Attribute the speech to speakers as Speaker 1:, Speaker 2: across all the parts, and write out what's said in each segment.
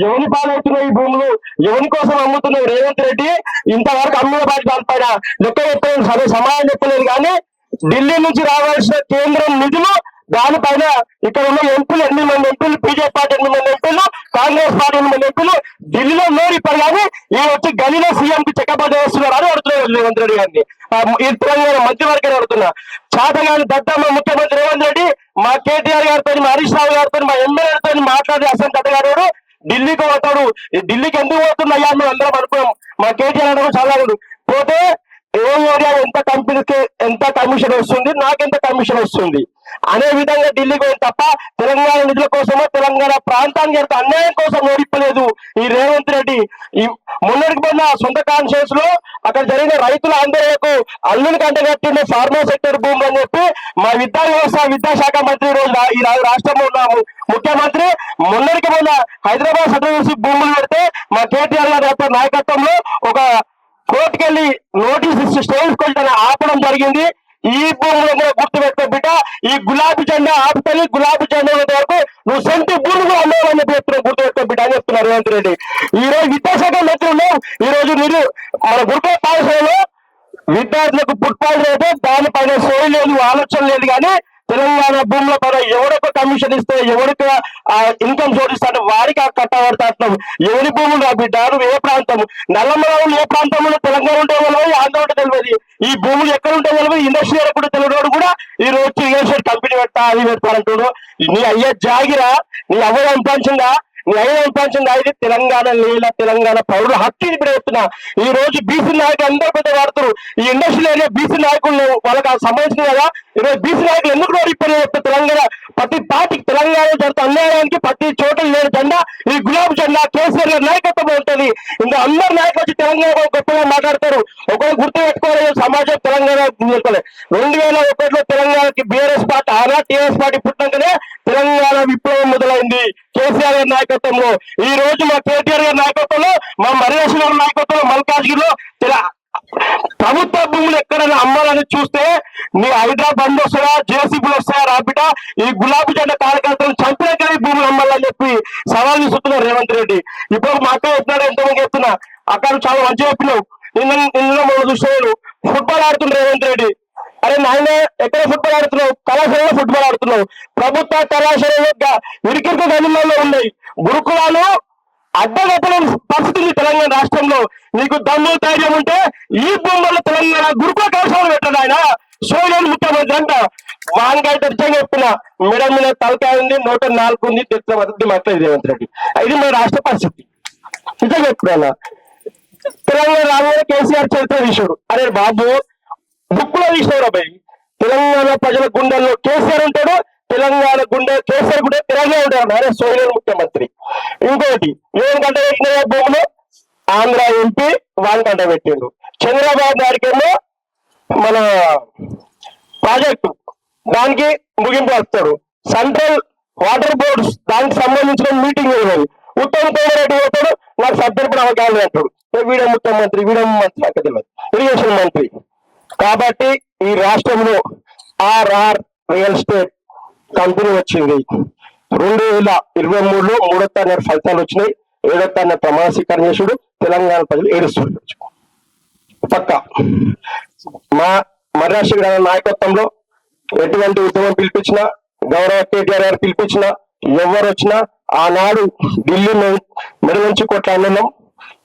Speaker 1: ఎవరి పాలవుతున్నాయి ఈ భూములు? ఎవరి కోసం అమ్ముతున్నాయి రేవంత్ రెడ్డి? ఇంతవరకు అమ్మిన వాటి దానిపైన లెక్క చెప్పలేదు సరే సమాధానం చెప్పలేదు కానీ ఢిల్లీ నుంచి రావాల్సిన కేంద్రం నిధులు దానిపైన ఇక్కడ ఉన్న ఎంపీలు ఎనిమిది మంది ఎంపీలు బీజేపీ పార్టీ ఎనిమిది మంది ఎంపీలు కాంగ్రెస్ పార్టీ ఎనిమిది మంది ఎంపీలు ఢిల్లీలో లేరు ఇప్పుడు కానీ ఈ వచ్చి గనిలో సీఎం కి చెక్కబద్ద వేస్తున్నారు అని అడుగుతున్నారు రేవంత్ రెడ్డి గారిని. ఈ తెలంగాణ మంత్రివర్గాన్ని అడుగుతున్నా. చాతగాని దత్తమ్మ ముఖ్యమంత్రి రేవంత్ రెడ్డి మా కేటీఆర్ గారితో మా హరీష్ రావు గారితో మా ఎమ్మెల్యేలతో మాట్లాడి అసలు కట్టగారు ఢిల్లీకి పోతాడు. ఈ ఢిల్లీకి ఎందుకు పోతుంది అయ్యా మేము అందరం అనుకున్నాం. మా కేటీఆర్ అనేది చాలా ఉంది. పోతే ఏ ఏరియా ఎంత కంపెనీకి ఎంత కమిషన్ వస్తుంది? నాకెంత కమిషన్ వస్తుంది? అనే విధంగా ఢిల్లీకి పోయింది తప్ప తెలంగాణ నిధుల కోసమో తెలంగాణ ప్రాంతానికి ఎంత అన్యాయం కోసం ఓడిపలేదు ఈ రేవంత్ రెడ్డి. ఈ మొన్నటికి మొన్న సొంత కాన్షియస్లో అక్కడ జరిగిన రైతుల ఆందోళనకు అల్లుని కంటగట్టిన ఫార్మా సెక్టర్ భూములు అని చెప్పి మా విద్యా వ్యవస్థ విద్యాశాఖ మంత్రి రోజు ఈ రాష్ట్రంలో ఉన్నాము ముఖ్యమంత్రి మొన్నటికి మొన్న హైదరాబాద్ సదరు భూములు పెడితే మా కేటీఆర్ గారి నాయకత్వంలో ఒక కోర్టుకెళ్ళి నోటీస్ ఇచ్చి స్టేజ్ ఆపడం జరిగింది. ఈ భూములు కూడా గుర్తు పెట్టే బిడ్డ ఈ గులాబీ జెండా ఆపుతని గులాబీ జెండా వరకు నువ్వు సొంత భూములు అమ్మేవని చెప్పి చెప్తున్నావు గుర్తు బిడ్డ అని చెప్తున్నారు రేవంత్ రెడ్డి. ఈ రోజు విద్యాశాఖ మంత్రులు ఈ రోజు మీరు మన గురుకుల పాఠశాలలో విద్యార్థులకు ఫుట్బాల్ అయితే దానిపైన సోయి లేదు ఆలోచన లేదు కానీ తెలంగాణ భూముల పైన ఎవరికి కమిషన్ ఇస్తే ఎవరికి ఇన్కమ్ జోడిస్తాడు వారికి ఆ కట్టబడతాం ఎవరి భూములు ఆ బిడ్డ? ఏ ప్రాంతం? నల్లమరావులు ఏ ప్రాంతంలో తెలంగాణ ఉంటే తెలియదు ఆంధ్ర ఉంటే తెలియదు ఈ భూములు ఎక్కడ ఉంటే తెలియదు ఇండస్ట్రీ ఎక్కడ తెలియదు కూడా ఈ రోజు రియల్ ఎస్టేట్ కంపెనీ పెడతా అది పెడతారంటాడు నీ అయ్యే జాగిరా నీ అవ్వ సంపాదించిందా న్యాయం పంచింది సంపాదించిందా తెలంగాణ నీళ్ళ తెలంగాణ పౌరుల హక్కు ఇది ఇప్పుడు ఈ రోజు బీసీ నాయకులు అందరూ పెద్ద వాడుతారు ఈ ఇండస్ట్రీ బీసీ నాయకులు వాళ్ళకి అది సంబంధించింది కదా? ఈ రోజు బీసీ నాయకులు ఎందుకు ఓడిపోయి చెప్తే తెలంగాణ ప్రతి పార్టీకి తెలంగాణ జరుగుతున్న అన్యాయానికి ప్రతి చోట లేని జెండా ఈ గులాబీ జెండా కేసీఆర్ గారి నాయకత్వం ఉంటుంది ఇంకా అందరు నాయకులు వచ్చి తెలంగాణ గొప్పగా మాట్లాడతారు. ఒకరు గుర్తు పెట్టుకోవాలి సమాజం తెలంగాణ రెండు వేల ఒకటిలో తెలంగాణకి బీఆర్ఎస్ పార్టీ ఆనా టీఆర్ఎస్ పార్టీ పుట్టినాకనే తెలంగాణ విప్లవం మొదలైంది కేసీఆర్ గారి నాయకత్వంలో. ఈ రోజు మా కేటీఆర్ గారి నాయకత్వంలో మా మర్యాద గారి నాయకత్వంలో మల్కాజ్గిరిలో తెల- ప్రభుత్వ భూములు ఎక్కడైనా అమ్మాలని చూస్తే నీ హైదరాబాద్ వస్తాయా జేసీబీలు వస్తాయా రాబిట? ఈ గులాబీ జెండా కార్యకర్తలు చంపినాక భూములు అమ్మాలని చెప్పి సవాల్ విసురుతున్నారు రేవంత్ రెడ్డి. ఇప్పుడు మా అక్క చెప్తున్నాడు ఎంతమంది చెప్తున్నా? అక్కడ చాలా మంచిగా చెప్పినావు. నిన్న నిన్న మనం చూస్తున్నాడు ఫుట్బాల్ ఆడుతున్న రేవంత్ రెడ్డి. అరే నాయన ఎక్కడ ఫుట్బాల్ ఆడుతున్నావు? కళాశాలలో ఫుట్బాల్ ఆడుతున్నావు. ప్రభుత్వ కళాశాలలో గ- ఇరికిరికి గనులలో ఉన్నాయి. గురుకులాలు అడ్డగొప్పల పరిస్థితి తెలంగాణ రాష్ట్రంలో. నీకు దమ్ము ధైర్యం ఉంటే ఈ బొమ్మలు తెలంగాణ గురుకుల కళాశాల పెట్టాడు ఆయన. సోనియన్ ముఖ్యమంత్రి అంట. వానికైతే నిజంగా చెప్పిన మెడ మీద తలకాయ ఉంది నూట నాలుగు ఉంది తెచ్చిన పద్ధతి మాత్రం రేవంత్ రెడ్డి. ఇది మన రాష్ట్ర పరిస్థితి. నిజంగా చెప్తున్నా తెలంగాణ రాగానే కేసీఆర్ చరిత్ర తీశాడు అరే బాబు బుక్లో తీసినాడు అబ్బాయి తెలంగాణ ప్రజల గుండెల్లో కేసీఆర్ ఉంటాడు తెలంగాణ గుండె కేసీఆర్ గుండె తెలంగాణ ఉంటాడు అరే సోయలేని ముఖ్యమంత్రి. ఇంకోటి ఏం గంట పెట్టిన భూములు? ఆంధ్ర ఎంపీ వాళ్ళ గంట పెట్టిండు చంద్రబాబు నాయుడుకేమో మన ప్రాజెక్టు దానికి ముగింపు వస్తాడు సెంట్రల్ వాటర్ బోర్డ్స్ దానికి సంబంధించిన మీటింగ్ ఇవ్వాలి ఉత్తమ్ కుమార్ రెడ్డి పోతాడు నాకు సభ్యులు అవగాహన అంటాడు వీడ ముఖ్యమంత్రి వీడ మంత్రి నాకు తెలియదు. ఇరిగేషన్ మంత్రి. కాబట్టి ఈ రాష్ట్రంలో ఆర్ఆర్ రియల్ ఎస్టేట్ కంపెనీ వచ్చింది. రెండు వేల ఇరవై మూడులో మూడో తారీఖు ఫలితాలు వచ్చినాయి. ఏడో తారీఖు ప్రమాణ స్వీకారం చేసుడు తెలంగాణ ప్రజలు ఏడుస్తుంది పక్క మా మర్రాశి గ్రామ నాయకత్వంలో ఎటువంటి ఉద్యమం పిలిపించినా గౌరవ కేటీఆర్ గారు పిలిపించినా ఎవరు వచ్చినా ఆనాడు ఢిల్లీ మె- మెడ నుంచి కొట్లాడినాం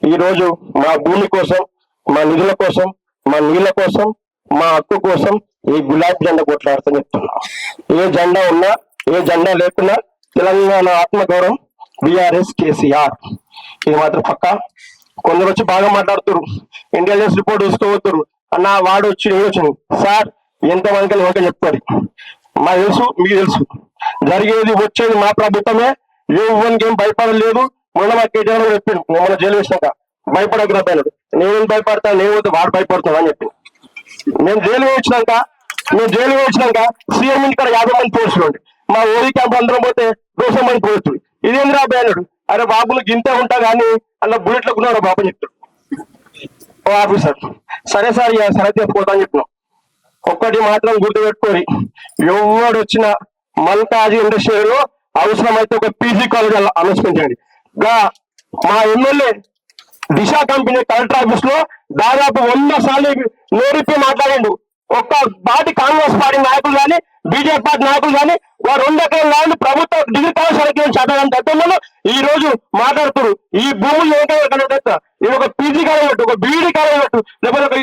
Speaker 1: ఈ రోజు మా భూమి కోసం మా నిధుల కోసం మా నీళ్ళ కోసం మా హక్కు కోసం ఈ గులాబీ జెండా కొట్లాడుతూ చెప్తున్నా ఏ జెండా ఉన్నా ఏ జెండా లేకున్నా తెలంగాణ ఆత్మగౌరవం బిఆర్ఎస్ కేసీఆర్. ఇది మాత్రం పక్క. కొందరు వచ్చి బాగా మాట్లాడుతారు. ఇంటెలిజెన్స్ రిపోర్ట్ తీసుకోవద్దురు. అన్న వాడు వచ్చి నేను వచ్చింది సార్ ఎంత మందికి ఓకే చెప్తారు? మా తెలుసు మీకు తెలుసు. జరిగేది వచ్చేది మా ప్రభుత్వమే. ఎవరికి ఏం భయపడలేదు. మొన్న మా కేటీఆర్ కూడా చెప్పాడు నేను జైలు వేసినాక. భయపడకు రబ్బాయినాడు నేను భయపడతా? నేను వద్దు వాడు భయపడుతాను అని చెప్పి మేము జైలు వచ్చినాక నేను జైలు వచ్చినాక సీఎం ఇంటికాడ యాభై మంది పోస్టులు ఉండి. మా ఓడి క్యాంప్ అందరం పోతే దోశ మంది పోస్టులు ఇదేంద్రా బ్యానుడు అరే బాబులు గింతే ఉంటా కానీ అలా బుల్లెట్లు ఉన్నాడు బాబు చెప్తాడు. ఓ ఆఫీసర్ సరే సార్ సరే చెప్పుకోతా అని చెప్పినాం. ఒక్కటి మాత్రం గుర్తు పెట్టుకొని ఎవడు వచ్చిన మల్కాజీ ఇండస్ట్రీలో అవసరమైతే ఒక పీజీ కాలేజ్ అనౌన్స్మెంట్ చేయండి. గా మా ఎమ్మెల్యే దిశ కంపెనీ కలెక్టర్ ఆఫీస్లో దాదాపు వంద సార్లు నోరిప్పి మాట్లాడిండు. ఒక్క పార్టీ కాంగ్రెస్ పార్టీ నాయకులు కానీ బీజేపీ పార్టీ నాయకులు కానీ వారు రెండు ఎకరాల ప్రభుత్వ డిగ్రీ కళాశాలకి చదవని తత్వంలో ఈ రోజు మాట్లాడుతున్నారు. ఈ భూములు ఏంటో ఇది ఒక పీజీ కాలేజ్ ఒక బీఈడి కాలేజ్ లేకపోతే ఒక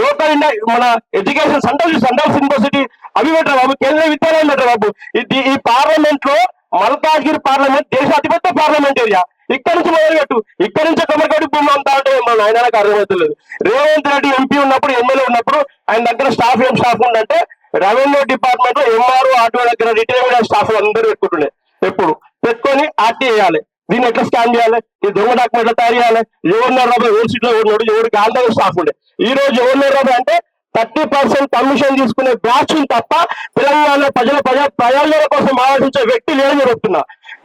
Speaker 1: లోకల్ ఇండియా మన ఎడ్యుకేషన్ సెంటర్ సెంట్రల్ యూనివర్సిటీ అవి పెట్టారు బాబు కేంద్ర విద్యాలయం పెట్టారు బాబు. ఇది ఈ పార్లమెంట్లో మల్కాజ్గిరి పార్లమెంట్ దేశ అతిపెద్ద పార్లమెంట్ ఏరియా ఇక్కడ నుంచి మొదలుపెట్టు. ఇక్కడ నుంచి కొమ్మరికట్టి భూమి అంతా అంటే మన ఆయన నాకు అర్థమవుతలేదు. రేవంత్ రెడ్డి ఎంపీ ఉన్నప్పుడు ఎమ్మెల్యే ఉన్నప్పుడు ఆయన దగ్గర స్టాఫ్ ఏం స్టాఫ్ ఉందంటే రెవెన్యూ డిపార్ట్మెంట్లో ఎంఆర్ఓ ఆటో దగ్గర రిటైర్మెంట్ స్టాఫ్ అందరూ పెట్టుకుంటుండే ఎప్పుడు? పెట్టుకొని ఆర్టీ చేయాలి. దీన్ని ఎట్లా స్కాన్ చేయాలి? ఈ దొంగ డాక్యుమెంట్ తయారు చేయాలి? ఎవరున్నారు రాబోయే? ఎవరు సీట్లో ఉన్నాడు? ఎవరు గాంధీ స్టాఫ్ ఉండే? ఈ రోజు ఎవరున్నారు రాబోయే అంటే థర్టీ పర్సెంట్ కమిషన్ తీసుకునే బ్యాచ్ తప్ప తెలంగాణ ప్రజల ప్రజా ప్రయోజనాల కోసం ఆలోచించే వ్యక్తి లేదని చెప్తున్నా.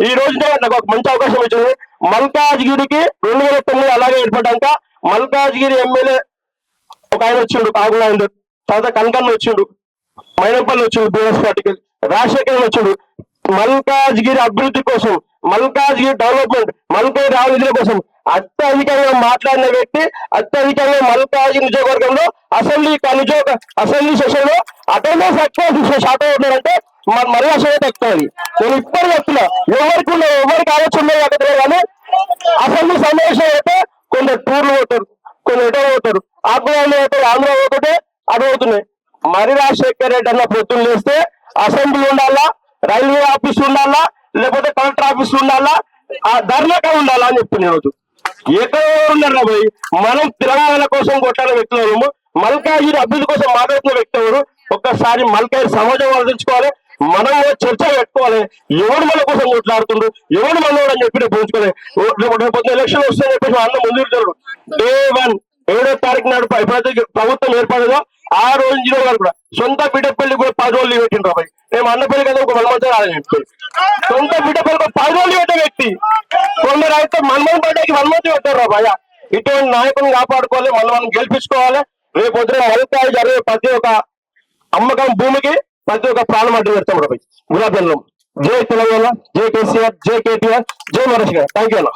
Speaker 1: ఈ రోజు నాకు ఒక మంచి అవకాశం వచ్చింది. మల్కాజ్గిరికి రెండు వేల తొమ్మిది అలాగే ఏర్పడ్డాక మల్కాజ్గిరి ఎమ్మెల్యే ఒక ఆయన వచ్చిండు కాగులా ఆయన. తర్వాత కనకన్న వచ్చిండు మైనపల్లి వచ్చిండు బీఎస్ పార్టీకి రాజశేఖర్ వచ్చిండు. మల్కాజ్గిరి అభివృద్ధి కోసం మల్కాజ్గిరి డెవలప్మెంట్ మల్కాజ్గిరి అభివృద్ధి కోసం అత్యధికంగా మాట్లాడిన వ్యక్తి అత్యధికంగా మల్కాజ్గిరి నియోజకవర్గంలో అసెంబ్లీ నియోజక అసెంబ్లీ సెషన్లో అటెండెన్స్ ఎక్కువ శాతం ఉన్నారంటే మరి మరీ అసలు తక్కువ నేను ఇప్పుడు చెప్తున్నా ఎవరికి ఉన్న ఎవరికి ఆలోచన లేదు అక్కడ అసెంబ్లీ సమావేశం అయితే కొందరు టూర్లు పోతారు కొన్ని ఎటో పోతారు ఆకులు పోతారు ఆంధ్ర పోతుంటే అటు అవుతున్నాయి మరి రాజశేఖర్ రెడ్డి అన్న పొత్తులు చేస్తే అసెంబ్లీ ఉండాలా రైల్వే ఆఫీస్ ఉండాలా లేకపోతే కలెక్టర్ ఆఫీస్ ఉండాలా ఆ ధర్నాక ఉండాలా అని చెప్తున్నా ఈరోజు. ఎక్కడ ఉన్నారు పోయి మనం తెలంగాణ కోసం కొట్టాల వ్యక్తులు మల్కాజిరి అభివృద్ధి కోసం మాట్లాడుతున్న వ్యక్తి ఎవరు? ఒక్కసారి మల్కాయి సమాజం ఆలోచించుకోవాలి మనం చర్చ పెట్టుకోవాలి. ఎవడు మన కోసం కొట్లాడుతుండ్రు ఎవడు మనోడు అని చెప్పి రేపు రేపు ఎలక్షన్ వస్తుందని చెప్పేసి అన్న ముందు తిరుగుతాడు డే వన్ ఏడో తారీఖు నాడు ఎప్పుడైతే ప్రభుత్వం ఏర్పడదో ఆ రోజు జీరో గారు కూడా సొంత బిడ్డపల్లి కూడా పది రోజులు పెట్టిండ్రు అబ్బాయి. మేము అన్నపల్లి కదా ఒక వన్ మంత్ రాదని చెప్పి సొంత బిడ్డపల్లి కూడా పది రోజులు పెట్టే వ్యక్తి. కొందరు అయితే మన్మోహన్ బర్త్డేకి వన్ మంత్ పెట్టారు రా భయ ఇటువంటి నాయకులను కాపాడుకోవాలి మనం మనం గెలిపించుకోవాలి. రేపు పొద్దున మరింత జరిగే ప్రతి ఒక్క అమ్మకం భూమికి ప్రతి ఒక్క ప్రాణం అడ్డు పెడతాం రా భయ్ జై తెలంగాణ జై కేసీఆర్ జై కేటీఆర్ జై మహేష్ గారు. థ్యాంక్ యూ అన్న.